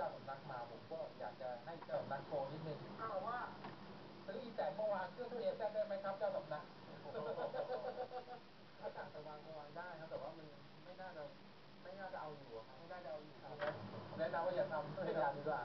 จ้าสำนักมาผมก็อยากจะให้เจ้าสำนักโชว์นิดนึงอ้าวว่าซื้ออีแตงเมื่อวานเครื่องเอแซได้ไหมครับเจ้าสำนักอาจาศสว่างสว่านได้ครับแต่ว่ามันไม่น่าจะไม่น่าจะเอาอยู่ครับไม่น่าจะเอาอยู่ครับแนะนำว่าอย่าทำพยายามดีกว่า